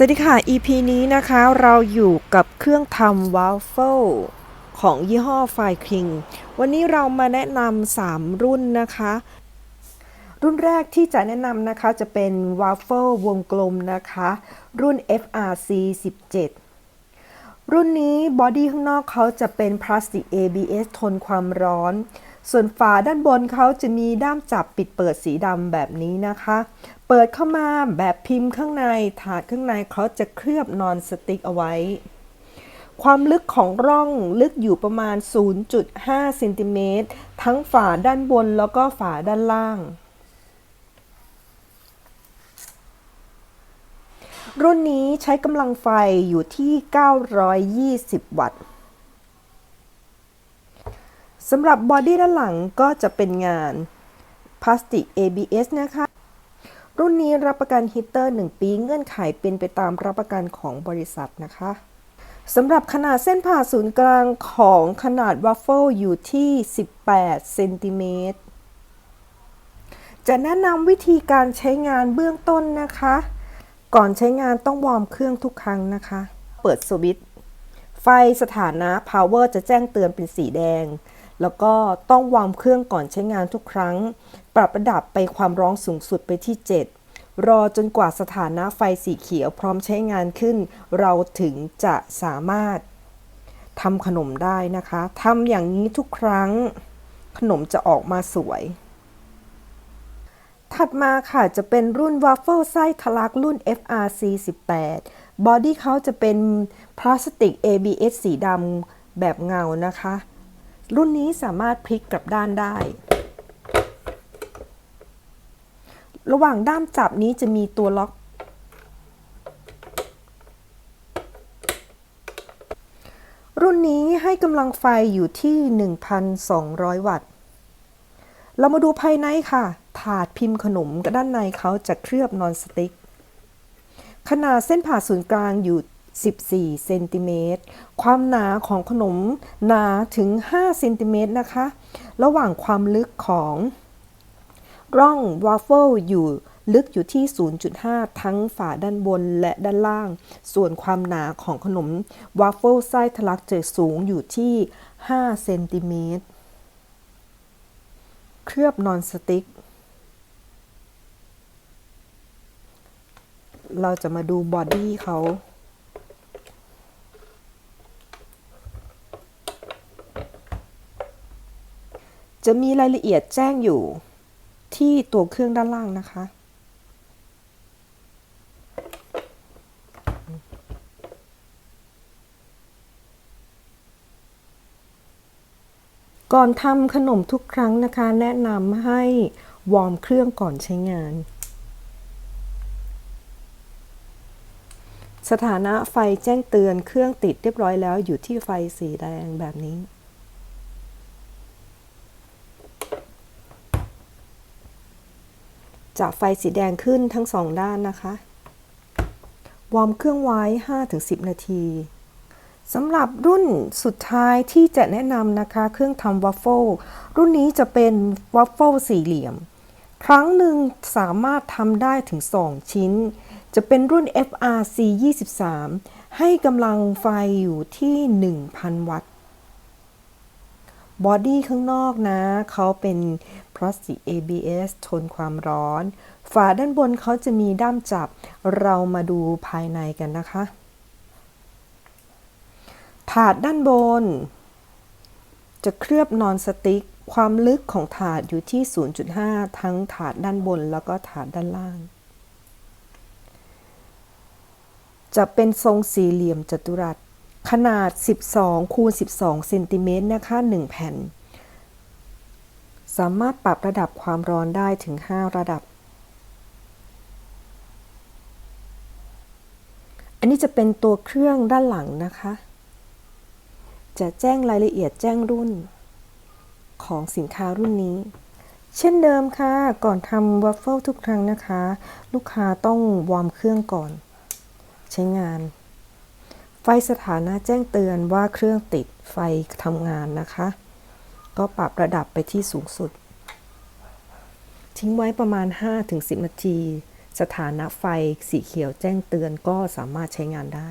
สวัสดีค่ะ EP นี้นะคะเราอยู่กับเครื่องทำวาฟเฟิลของยี่ห้อไฟคิง วันนี้เรามาแนะนำ3 รุ่นนะคะ รุ่นแรกที่จะแนะนำนะคะจะเป็นวาฟเฟิลวงกลมนะคะ รุ่น FRC 17 รุ่นนี้บอดี้ข้างนอกเขาจะเป็นพลาสติก ABS ทนความร้อน ส่วนฝาด้านบนเขาจะมีด้ามจับปิดเปิดสีดำแบบนี้นะคะ เปิดเข้ามาแบบพิมพ์ข้างในถาดข้างในเขาจะเคลือบนอนสติกเอาไว้ ความลึกของร่องลึกอยู่ประมาณ 0.5เซนติเมตรทั้งฝาด้านบนแล้วก็ฝาด้านล่าง รุ่นนี้ใช้กำลังไฟอยู่ที่ 920 วัตต์สำหรับบอดี้ด้านหลังก็จะเป็นงานพลาสติก ABS นะคะ รุ่นนี้รับประกันฮีเตอร์ 1 ปีเงื่อนไขเป็นไปตามรับประกันของบริษัทนะคะสำหรับขนาดเส้นผ่าศูนย์กลางของขนาดวัฟเฟิลอยู่ที่ 18 เซนติเมตร จะแนะนำวิธีการใช้งานเบื้องต้นนะคะ ก่อนใช้งานต้องวอร์มเครื่องทุกครั้งนะคะ เปิดสวิตช์ไฟสถานะ power จะแจ้งเตือนเป็นสีแดง แล้วก็ต้องวอร์มเครื่องก่อนใช้งานทุกครั้ง ปรับระดับไปความร้อนสูงสุดไปที่ 7 รอจนกว่าสถานะไฟสีเขียวพร้อมใช้งานขึ้น เราถึงจะสามารถทำขนมได้นะคะทำอย่างนี้ทุกครั้ง ขนมจะออกมาสวย ถัดมาค่ะจะเป็นรุ่นวาฟเฟิลไส้ทะลักรุ่น FRC 18บอดี้เขาจะเป็นพลาสติก ABS สีดำแบบเงานะคะ รุ่นนี้สามารถพลิกกลับด้านได้ ระหว่างด้ามจับนี้จะมีตัวล็อก รุ่นนี้ให้กำลังไฟอยู่ที่ 1,200 วัตต์ เรามาดูภายในค่ะ ถาดพิมพ์ขนมด้านในเขาจะเคลือบนอนสติ๊ก ขนาดเส้นผ่าศูนย์กลางอยู่ 14 เซนติเมตร ความหนาของขนมหนาถึง 5 เซนติเมตรนะคะ ระหว่างความลึกของ ร่องวาฟเฟิลอยู่ลึกอยู่ที่ 0.5 ทั้งฝาด้านบนและด้านล่าง ส่วนความหนาของขนมวาฟเฟิลไส้ทะลักจะสูงอยู่ที่ 5 เซนติเมตร เคลือบนอนสติ๊กเราจะมาดูบอดี้เขาจะมีรายละเอียดแจ้งอยู่ ที่ตัวเครื่องด้านล่างนะคะ ก่อนทำขนมทุกครั้งนะคะ แนะนำให้วอร์มเครื่องก่อนใช้งาน สถานะไฟแจ้งเตือนเครื่องติดเรียบร้อยแล้วอยู่ที่ไฟสีแดงแบบนี้ จะไฟสีแดงขึ้นทั้งสองด้านนะคะ วอร์มเครื่องไว้ 5-10 นาทีสำหรับรุ่นสุดท้ายที่จะแนะนำนะคะ เครื่องทำวัฟเฟิลรุ่นนี้จะเป็นวัฟเฟิลสี่เหลี่ยม ครั้งหนึ่งสามารถทำได้ถึง 2 ชิ้น จะเป็นรุ่น FRC 23 ให้กำลังไฟอยู่ที่ 1,000 วัตต์บอดี้ข้างนอกนะ เขาเป็น พลาสติก ABS ทนความร้อน ฝาด้านบนเขาจะมีด้ามจับ เรามาดูภายในกันนะคะ ถาดด้านบน จะเคลือบนอนสติ๊ก ความลึกของถาดอยู่ที่ 0.5 ทั้งถาดด้านบนแล้วก็ถาดด้านล่าง จะเป็นทรงสี่เหลี่ยมจัตุรัส ขนาด 12 คูณ 12 เซนติเมตรนะคะ 1 แผ่น สามารถปรับระดับความร้อนได้ถึง 5 ระดับ อันนี้จะเป็นตัวเครื่องด้านหลังนะคะ จะแจ้งรายละเอียดแจ้งรุ่น ของสินค้ารุ่นนี้ เช่นเดิมค่ะ ก่อนทำวัฟเฟิลทุกครั้งนะคะ ลูกค้าต้องวอร์มเครื่องก่อน ใช้งาน ไฟสถานะแจ้งเตือนว่าเครื่องติดไฟทำงานนะคะ ก็ปรับระดับไปที่สูงสุด ทิ้งไว้ประมาณ 5-10 นาที สถานะไฟสีเขียวแจ้งเตือนก็สามารถใช้งานได้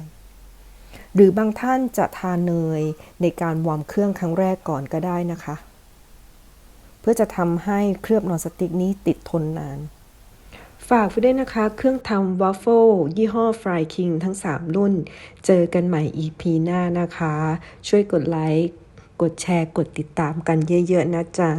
หรือบางท่านจะทาเนยในการวอร์มเครื่องครั้งแรกก่อนก็ได้นะคะ เพื่อจะทำให้เคลือบนอนสติ๊กนี้ติดทนนานฝากไว้ด้วยนะคะ เครื่องทำวัฟเฟิลยี่ห้อ Fry King ทั้ง 3 รุ่น เจอกันใหม่ EP หน้านะคะ ช่วยกดไลค์ กดแชร์กดติดตามกันเยอะๆนะจ๊ะ